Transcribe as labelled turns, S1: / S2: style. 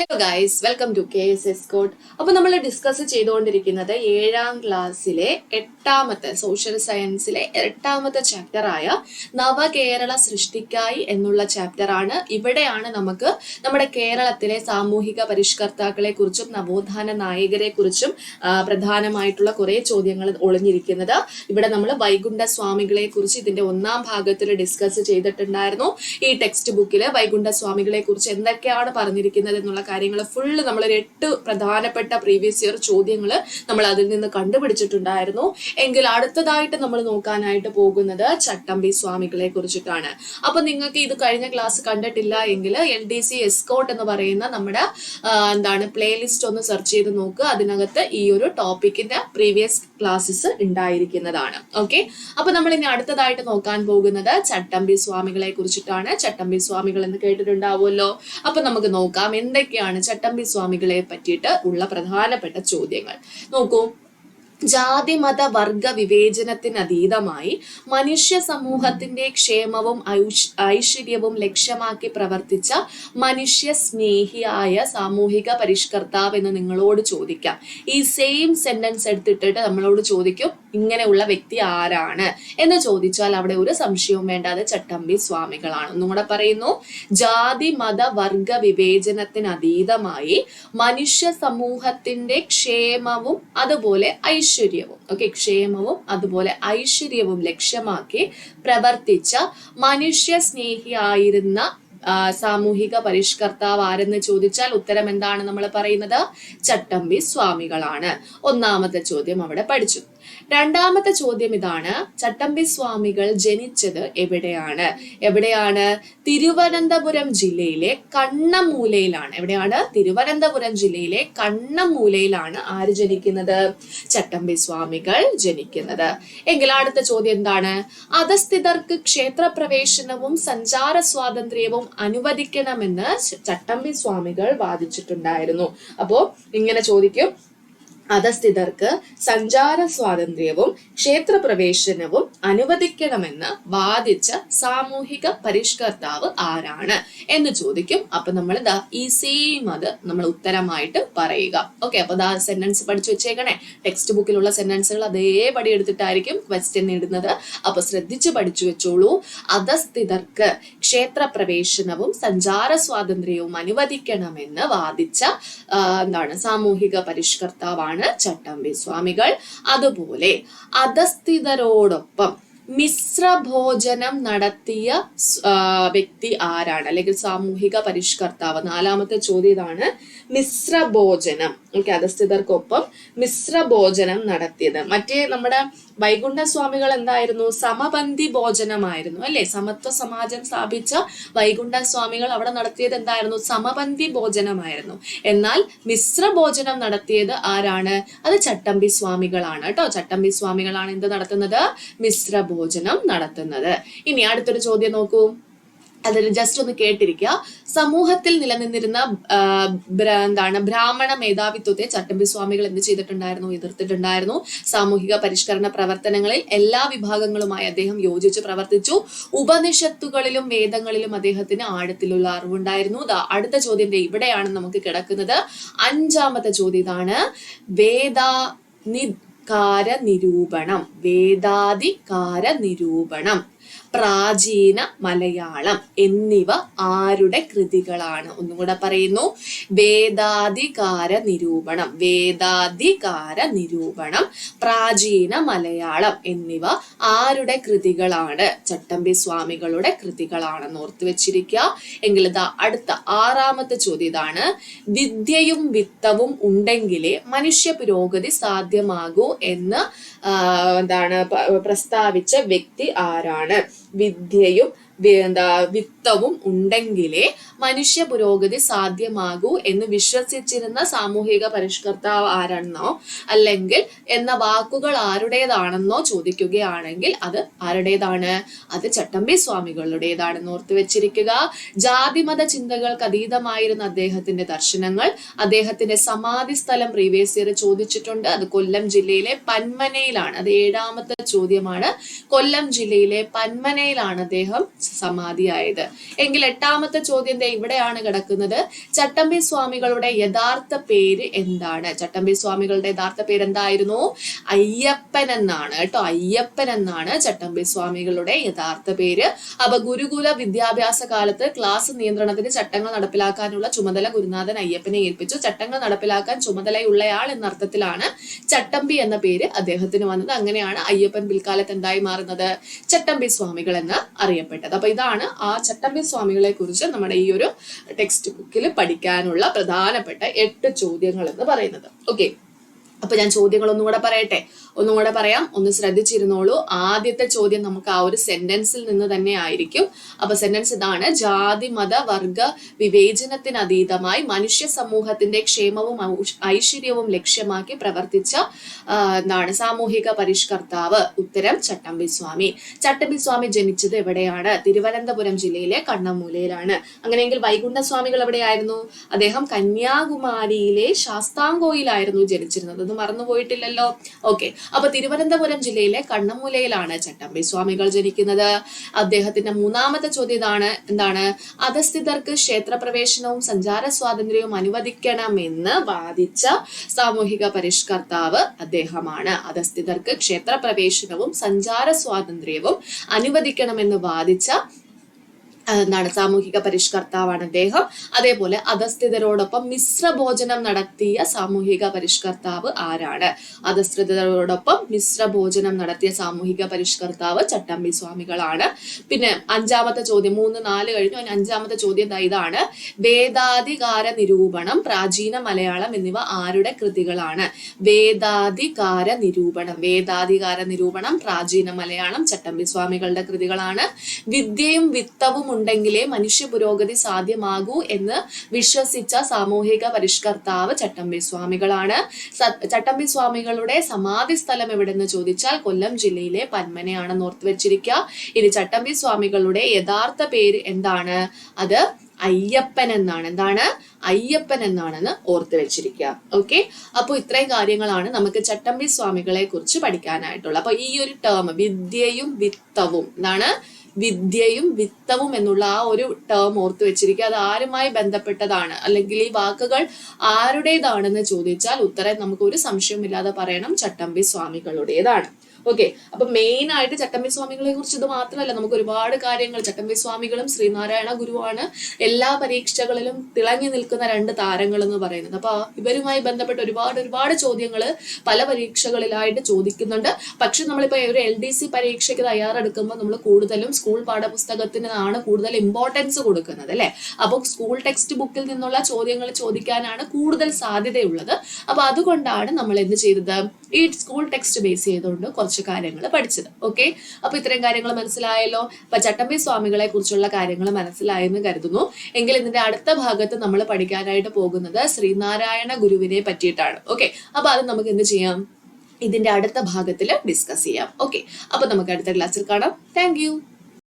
S1: Hello guys welcome to K S S code അപ്പോൾ നമ്മൾ discuss ചെയ്തുകൊണ്ടിരിക്കുന്നത് ഏഴാം ക്ലാസ്സിലെ എട്ടാമത്തെ സോഷ്യൽ സയൻസിലെ എട്ടാമത്തെ ചാപ്റ്ററായ നവകേരള സൃഷ്ടിക്കായി എന്നുള്ള ചാപ്റ്റർ ആണ്. ഇവിടെയാണ് നമുക്ക് നമ്മുടെ കേരളത്തിലെ സാമൂഹിക പരിഷ്കർത്താക്കളെ കുറിച്ചും നവോത്ഥാന നായകരെ കുറിച്ചും പ്രധാനമായിട്ടുള്ള കുറേ ചോദ്യങ്ങൾ ഒളിഞ്ഞിരിക്കുന്നത്. ഇവിടെ നമ്മൾ വൈകുണ്ഠ സ്വാമികളെ കുറിച്ച് ഇതിന്റെ ഒന്നാം ഭാഗത്തിൽ ഡിസ്കസ് ചെയ്തിട്ടുണ്ടായിരുന്നു. ഈ ടെക്സ്റ്റ് ബുക്കിൽ വൈകുണ്ഠ സ്വാമികളെ കുറിച്ച് എന്തൊക്കെയാണ് പറഞ്ഞിരിക്കുന്നത് എന്നുള്ള കാര്യങ്ങൾ ഫുള്ള് നമ്മൾ ഒരു എട്ട് പ്രധാനപ്പെട്ട പ്രീവിയസ് ഇയർ ചോദ്യങ്ങൾ നമ്മൾ അതിൽ നിന്ന് കണ്ടുപിടിച്ചിട്ടുണ്ടായിരുന്നു. എങ്കിൽ അടുത്തതായിട്ട് നമ്മൾ നോക്കാനായിട്ട് പോകുന്നത് ചട്ടമ്പി സ്വാമികളെ കുറിച്ചിട്ടാണ്. അപ്പൊ നിങ്ങൾക്ക് ഇത് കഴിഞ്ഞ ക്ലാസ് കണ്ടിട്ടില്ല എങ്കിൽ എൽ ഡി സി എസ്കോട്ട് എന്ന് പറയുന്ന നമ്മുടെ എന്താണ് പ്ലേലിസ്റ്റ് ഒന്ന് സെർച്ച് ചെയ്ത് നോക്കുക അതിനകത്ത് ഈ ഒരു ടോപ്പിക്കിന്റെ പ്രീവിയസ് ക്ലാസ്സസ് ഉണ്ടായിരിക്കുന്നതാണ്. ഓക്കെ അപ്പൊ നമ്മൾ ഇനി അടുത്തതായിട്ട് നോക്കാൻ പോകുന്നത് ചട്ടമ്പി സ്വാമികളെ കുറിച്ചിട്ടാണ്. ചട്ടമ്പി സ്വാമികൾ എന്ന് കേട്ടിട്ടുണ്ടാവുമല്ലോ. അപ്പൊ നമുക്ക് നോക്കാം. എന്തൊക്കെയാണ് ചട്ടമ്പി സ്വാമികളെ പറ്റിയിട്ട് ഉള്ള പ്രധാനപ്പെട്ട ചോദ്യങ്ങൾ. നോക്കൂ ജാതി മത വർഗ വിവേചനത്തിനതീതമായി മനുഷ്യ സമൂഹത്തിന്റെ ക്ഷേമവും ഐശ്വര്യവും ലക്ഷ്യമാക്കി പ്രവർത്തിച്ച മനുഷ്യ സ്നേഹിയായ സാമൂഹിക പരിഷ്കർത്താവ് എന്ന് നിങ്ങളോട് ചോദിക്കാം. ഈ സെയിം സെന്റൻസ് എടുത്തിട്ടിട്ട് നമ്മളോട് ചോദിക്കും ഇങ്ങനെയുള്ള വ്യക്തി ആരാണ്? എന്ന് ചോദിച്ചാൽ അവിടെ ഒരു സംശയവും വേണ്ടാതെ ചട്ടമ്പി സ്വാമികളാണ്. ഒന്നും കൂടെ പറയുന്നു. ജാതി മത വർഗ വിവേചനത്തിനതീതമായി മനുഷ്യ സമൂഹത്തിന്റെ ക്ഷേമവും അതുപോലെ ഐശ്വര്യവും ഓക്കെ ക്ഷേമവും അതുപോലെ ഐശ്വര്യവും ലക്ഷ്യമാക്കി പ്രവർത്തിച്ച മനുഷ്യ സ്നേഹിയായിരുന്ന സാമൂഹിക പരിഷ്കർത്താവ് ആരെന്ന് ചോദിച്ചാൽ ഉത്തരം എന്താണ് നമ്മൾ പറയുന്നത്? ചട്ടമ്പി സ്വാമികളാണ്. ഒന്നാമത്തെ ചോദ്യം അവിടെ പഠിച്ചു. രണ്ടാമത്തെ ചോദ്യം ഇതാണ് ചട്ടമ്പി സ്വാമികൾ ജനിച്ചത് എവിടെയാണ്? എവിടെയാണ്? തിരുവനന്തപുരം ജില്ലയിലെ കണ്ണമൂലയിലാണ്. എവിടെയാണ്? തിരുവനന്തപുരം ജില്ലയിലെ കണ്ണമൂലയിലാണ് ആര് ജനിക്കുന്നത്? ചട്ടമ്പി സ്വാമികൾ ജനിക്കുന്നത്. എങ്കിൽ അടുത്ത ചോദ്യം എന്താണ്? അധസ്ഥിതർക്ക് ക്ഷേത്രപ്രവേശനവും സഞ്ചാര സ്വാതന്ത്ര്യവും അനുവദിക്കണമെന്ന് ചട്ടമ്പി സ്വാമികൾ വാദിച്ചിട്ടുണ്ടായിരുന്നു. അപ്പോ ഇങ്ങനെ ചോദിക്കും അധസ്ഥിതർക്ക് സഞ്ചാര സ്വാതന്ത്ര്യവും ക്ഷേത്രപ്രവേശനവും അനുവദിക്കണമെന്ന് വാദിച്ച സാമൂഹിക പരിഷ്കർത്താവ് ആരാണ് എന്ന് ചോദിക്കും. അപ്പൊ നമ്മൾ ദാ ഈ സെയിം അത് നമ്മൾ ഉത്തരമായിട്ട് പറയുക. ഓക്കെ അപ്പൊ ദാ സെന്റൻസ് പഠിച്ചു വെച്ചേക്കണേ. ടെക്സ്റ്റ് ബുക്കിലുള്ള സെന്റൻസുകൾ അതേപടി എടുത്തിട്ടായിരിക്കും ക്വസ്റ്റ്യൻ ഇടുന്നത് അപ്പൊ ശ്രദ്ധിച്ച് പഠിച്ചു വെച്ചോളൂ. അധസ്ഥിതർക്ക് ക്ഷേത്രപ്രവേശനവും സഞ്ചാര സ്വാതന്ത്ര്യവും അനുവദിക്കണമെന്ന് വാദിച്ച എന്താണ് സാമൂഹിക പരിഷ്കർത്താവാണ് ചട്ടമ്പി സ്വാമികൾ. അതുപോലെ അധസ്ഥിതരോടൊപ്പം മിശ്രഭോജനം നടത്തിയ വ്യക്തി ആരാണ്? അല്ലെങ്കിൽ സാമൂഹിക പരിഷ്കർത്താവ്. നാലാമത്തെ ചോദ്യം ഇതാണ്. മിശ്രഭോജനം ഓക്കെ അധസ്ഥിതർക്കൊപ്പം മിശ്രഭോജനം നടത്തിയത്. മറ്റേ നമ്മുടെ വൈകുണ്ഠ സ്വാമികൾ എന്തായിരുന്നു സമബന്ധി ഭോജനമായിരുന്നു അല്ലെ? സമത്വ സമാജം സ്ഥാപിച്ച വൈകുണ്ഠ സ്വാമികൾ അവിടെ നടത്തിയത് എന്തായിരുന്നു? സമബന്ധി ഭോജനമായിരുന്നു. എന്നാൽ മിശ്ര ഭോജനം നടത്തിയത് ആരാണ്? അത് ചട്ടമ്പി സ്വാമികളാണ് കേട്ടോ. ചട്ടമ്പി സ്വാമികളാണ് എന്ത് നടത്തുന്നത്? മിശ്ര ഭോജനം നടത്തുന്നത്. ഇനി അടുത്തൊരു ചോദ്യം നോക്കൂ. അതിൽ ജസ്റ്റ് ഒന്ന് കേട്ടിരിക്കുക സമൂഹത്തിൽ നിലനിന്നിരുന്ന എന്താണ് ബ്രാഹ്മണ മേധാവിത്വത്തെ ചട്ടമ്പി സ്വാമികൾ എന്ത് ചെയ്തിട്ടുണ്ടായിരുന്നു എതിർത്തിട്ടുണ്ടായിരുന്നു. സാമൂഹിക പരിഷ്കരണ പ്രവർത്തനങ്ങളിൽ എല്ലാ വിഭാഗങ്ങളുമായി അദ്ദേഹം യോജിച്ച് പ്രവർത്തിച്ചു. ഉപനിഷത്തുകളിലും വേദങ്ങളിലും അദ്ദേഹത്തിന് ആഴത്തിലുള്ള അറിവുണ്ടായിരുന്നു. അടുത്ത ചോദ്യം ഇവിടെയാണ് നമുക്ക് കിടക്കുന്നത്. അഞ്ചാമത്തെ ചോദ്യം ഇതാണ്. വേദ നിരൂപണം വേദാധികാര നിരൂപണം പ്രാചീന മലയാളം എന്നിവ ആരുടെ കൃതികളാണ്? ഒന്നും കൂടെ പറയുന്നു. വേദാധികാര നിരൂപണം വേദാധികാര നിരൂപണം പ്രാചീന മലയാളം എന്നിവ ആരുടെ കൃതികളാണ്? ചട്ടമ്പി സ്വാമികളുടെ കൃതികളാണെന്ന് ഓർത്തു വെച്ചിരിക്കുക. എങ്കിൽ ഇതാ അടുത്ത ആറാമത്തെ ചോദ്യം ഇതാണ്. വിദ്യയും വിത്തവും ഉണ്ടെങ്കിലേ മനുഷ്യ പുരോഗതി സാധ്യമാകൂ എന്ന് എന്താണ് പ്രസ്താവിച്ച വ്യക്തി ആരാണ്? വിദ്യയും എന്താ വിത്തവും ഉണ്ടെങ്കിലേ മനുഷ്യ പുരോഗതി സാധ്യമാകൂ എന്ന് വിശ്വസിച്ചിരുന്ന സാമൂഹിക പരിഷ്കർത്താവ് ആരാണെന്നോ അല്ലെങ്കിൽ എന്ന വാക്കുകൾ ആരുടേതാണെന്നോ ചോദിക്കുകയാണെങ്കിൽ അത് ആരുടേതാണ്? അത് ചട്ടമ്പി സ്വാമികളുടേതാണെന്ന് ഓർത്തു വെച്ചിരിക്കുക. ജാതിമത ചിന്തകൾക്ക് അതീതമായിരുന്ന അദ്ദേഹത്തിന്റെ ദർശനങ്ങൾ അദ്ദേഹത്തിന്റെ സമാധി സ്ഥലം പ്രീവിയസ് ഇയർ ചോദിച്ചിട്ടുണ്ട്. അത് കൊല്ലം ജില്ലയിലെ പന്മനയിലാണ്. അത് ഏഴാമത്തെ ചോദ്യമാണ്. കൊല്ലം ജില്ലയിലെ പന്മനയിലാണ് അദ്ദേഹം സമാധിയായത്. എങ്കിൽ എട്ടാമത്തെ ചോദ്യം ഇവിടെയാണ് കിടക്കുന്നത്. ചട്ടമ്പി സ്വാമികളുടെ യഥാർത്ഥ പേര് എന്താണ്? ചട്ടമ്പി സ്വാമികളുടെ യഥാർത്ഥ പേര് എന്തായിരുന്നു? അയ്യപ്പൻ എന്നാണ് കേട്ടോ. അയ്യപ്പൻ എന്നാണ് ചട്ടമ്പി സ്വാമികളുടെ യഥാർത്ഥ പേര്. അപ്പൊ ഗുരുകുല വിദ്യാഭ്യാസ കാലത്ത് ക്ലാസ് നിയന്ത്രണത്തിന് ചട്ടങ്ങൾ നടപ്പിലാക്കാനുള്ള ചുമതല ഗുരുനാഥൻ അയ്യപ്പനെ ഏൽപ്പിച്ചു. ചട്ടങ്ങൾ നടപ്പിലാക്കാൻ ചുമതലയുള്ളയാൾ എന്ന അർത്ഥത്തിലാണ് ചട്ടമ്പി എന്ന പേര് അദ്ദേഹത്തിന് വന്നത്. അങ്ങനെയാണ് അയ്യപ്പൻ പിൽക്കാലത്ത് എന്തായി മാറുന്നത്? ചട്ടമ്പി സ്വാമികൾ എന്ന് അറിയപ്പെട്ടത്. അപ്പൊ ഇതാണ് ആ ചട്ടമ്പി സ്വാമികളെ കുറിച്ച് നമ്മുടെ ഈ ഒരു ടെക്സ്റ്റ് ബുക്കിൽ പഠിക്കാനുള്ള പ്രധാനപ്പെട്ട എട്ട് ചോദ്യങ്ങൾ എന്ന് പറയുന്നത്. ഓക്കെ അപ്പൊ ഞാൻ ചോദ്യങ്ങൾ ഒന്നും കൂടെ പറയട്ടെ? ഒന്നും കൂടെ പറയാം. ഒന്ന് ശ്രദ്ധിച്ചിരുന്നോളൂ. ആദ്യത്തെ ചോദ്യം നമുക്ക് ആ ഒരു സെന്റൻസിൽ നിന്ന് തന്നെ ആയിരിക്കും. അപ്പൊ സെന്റൻസ് ഇതാണ്. ജാതി മത വർഗ വിവേചനത്തിനതീതമായി മനുഷ്യ സമൂഹത്തിന്റെ ക്ഷേമവും ഐശ്വര്യവും ലക്ഷ്യമാക്കി പ്രവർത്തിച്ച എന്താണ് സാമൂഹിക പരിഷ്കർത്താവ്. ഉത്തരം ചട്ടമ്പി സ്വാമി ചട്ടമ്പി സ്വാമി ജനിച്ചത് എവിടെയാണ്? തിരുവനന്തപുരം ജില്ലയിലെ കണ്ണമൂലയിലാണ്. അങ്ങനെയെങ്കിൽ വൈകുണ്ഠസ്വാമികൾ എവിടെയായിരുന്നു? അദ്ദേഹം കന്യാകുമാരിയിലെ ശാസ്താംകോയിലായിരുന്നു ജനിച്ചിരുന്നത്. അത് മറന്നുപോയിട്ടില്ലല്ലോ. ഓക്കെ അപ്പൊ തിരുവനന്തപുരം ജില്ലയിലെ കണ്ണമൂലയിലാണ് ചട്ടമ്പി സ്വാമികൾ ജനിക്കുന്നത്. അദ്ദേഹത്തിന്റെ മൂന്നാമത്തെ ചോദ്യം ഇതാണ്. എന്താണ്? അധസ്ഥിതർക്ക് ക്ഷേത്രപ്രവേശനവും സഞ്ചാര സ്വാതന്ത്ര്യവും അനുവദിക്കണമെന്ന് വാദിച്ച സാമൂഹിക പരിഷ്കർത്താവ് അദ്ദേഹമാണ്. അധസ്ഥിതർക്ക് ക്ഷേത്രപ്രവേശനവും സഞ്ചാര സ്വാതന്ത്ര്യവും അനുവദിക്കണമെന്ന് വാദിച്ച എന്താണ് സാമൂഹിക പരിഷ്കർത്താവാണ് അദ്ദേഹം. അതേപോലെ അധസ്ഥിതരോടൊപ്പം മിശ്രഭോജനം നടത്തിയ സാമൂഹിക പരിഷ്കർത്താവ് ആരാണ്? അധസ്ഥിതരോടൊപ്പം മിശ്രഭോജനം നടത്തിയ സാമൂഹിക പരിഷ്കർത്താവ് ചട്ടമ്പി സ്വാമികളാണ്. പിന്നെ അഞ്ചാമത്തെ ചോദ്യം മൂന്ന് നാല് കഴിഞ്ഞു. അഞ്ചാമത്തെ ചോദ്യം ഇതാണ് വേദാധികാര നിരൂപണം പ്രാചീന മലയാളം എന്നിവ ആരുടെ കൃതികളാണ്? വേദാധികാര നിരൂപണം വേദാധികാര നിരൂപണം പ്രാചീന മലയാളം ചട്ടമ്പി സ്വാമികളുടെ കൃതികളാണ്. വിദ്യയും വിത്തവും ഉണ്ടെങ്കിലേ മനുഷ്യ പുരോഗതി സാധ്യമാകൂ എന്ന് വിശ്വസിച്ച സാമൂഹിക പരിഷ്കർത്താവ് ചട്ടമ്പി സ്വാമികളാണ്. ചട്ടമ്പി സ്വാമികളുടെ സമാധി സ്ഥലം എവിടെന്ന് ചോദിച്ചാൽ കൊല്ലം ജില്ലയിലെ പന്മനയാണെന്ന് ഓർത്ത് വെച്ചിരിക്കുക. ഇനി ചട്ടമ്പി സ്വാമികളുടെ യഥാർത്ഥ പേര് എന്താണ്? അത് അയ്യപ്പൻ എന്നാണ്. എന്താണ്? അയ്യപ്പൻ എന്നാണെന്ന് ഓർത്ത് വെച്ചിരിക്കുക. ഓക്കെ? അപ്പോൾ ഇത്രയും കാര്യങ്ങളാണ് നമുക്ക് ചട്ടമ്പി സ്വാമികളെ കുറിച്ച് പഠിക്കാനായിട്ടുള്ളത്. അപ്പൊ ഈ ഒരു ടേം വിദ്യയും വിത്തവും എന്താണ്? വിദ്യയും വിത്തവും എന്നുള്ള ആ ഒരു ടേം ഓർത്ത് വെച്ചിരിക്കുക. അത് ആരുമായി ബന്ധപ്പെട്ടതാണ്? അല്ലെങ്കിൽ ഈ വാക്കുകൾ ആരുടേതാണെന്ന് ചോദിച്ചാൽ ഉത്തരം നമുക്ക് ഒരു സംശയമില്ലാതെ പറയണം. ചട്ടമ്പി സ്വാമികളുടേതാണ്. ഓക്കെ അപ്പൊ മെയിൻ ആയിട്ട് ചട്ടമ്പി സ്വാമികളെ കുറിച്ച് ഇത് മാത്രമല്ല നമുക്ക് ഒരുപാട് കാര്യങ്ങൾ. ചട്ടമ്പി സ്വാമികളും ശ്രീനാരായണ ഗുരുവാണ് എല്ലാ പരീക്ഷകളിലും തിളങ്ങി നിൽക്കുന്ന രണ്ട് താരങ്ങൾ എന്ന് പറയുന്നത്. അപ്പൊ ഇവരുമായി ബന്ധപ്പെട്ട് ഒരുപാട് ഒരുപാട് ചോദ്യങ്ങൾ പല പരീക്ഷകളിലായിട്ട് ചോദിക്കുന്നുണ്ട്. പക്ഷെ നമ്മളിപ്പോ ഒരു എൽ ഡി സി പരീക്ഷയ്ക്ക് തയ്യാറെടുക്കുമ്പോൾ നമ്മൾ കൂടുതലും സ്കൂൾ പാഠപുസ്തകത്തിനാണ് കൂടുതൽ ഇമ്പോർട്ടൻസ് കൊടുക്കുന്നത് അല്ലെ? അപ്പൊ സ്കൂൾ ടെക്സ്റ്റ് ബുക്കിൽ നിന്നുള്ള ചോദ്യങ്ങൾ ചോദിക്കാനാണ് കൂടുതൽ സാധ്യതയുള്ളത്. അപ്പൊ അതുകൊണ്ടാണ് നമ്മൾ എന്ത് ചെയ്തത്? ഈ സ്കൂൾ ടെക്സ്റ്റ് ബേസ് ചെയ്തുകൊണ്ട് കുറച്ച് കാര്യങ്ങൾ പഠിച്ചത്. ഓക്കെ അപ്പൊ ഇത്രയും കാര്യങ്ങൾ മനസ്സിലായല്ലോ. അപ്പൊ ചട്ടമ്പി സ്വാമികളെ കുറിച്ചുള്ള കാര്യങ്ങൾ മനസ്സിലായെന്ന് കരുതുന്നു. എങ്കിൽ ഇതിന്റെ അടുത്ത ഭാഗത്ത് നമ്മൾ പഠിക്കാനായിട്ട് പോകുന്നത് ശ്രീനാരായണ ഗുരുവിനെ പറ്റിയിട്ടാണ്. ഓക്കെ അപ്പൊ അത് നമുക്ക് എന്ത് ചെയ്യാം? ഇതിന്റെ അടുത്ത ഭാഗത്തിൽ ഡിസ്കസ് ചെയ്യാം. ഓക്കെ അപ്പൊ നമുക്ക് അടുത്ത ക്ലാസ്സിൽ കാണാം. താങ്ക്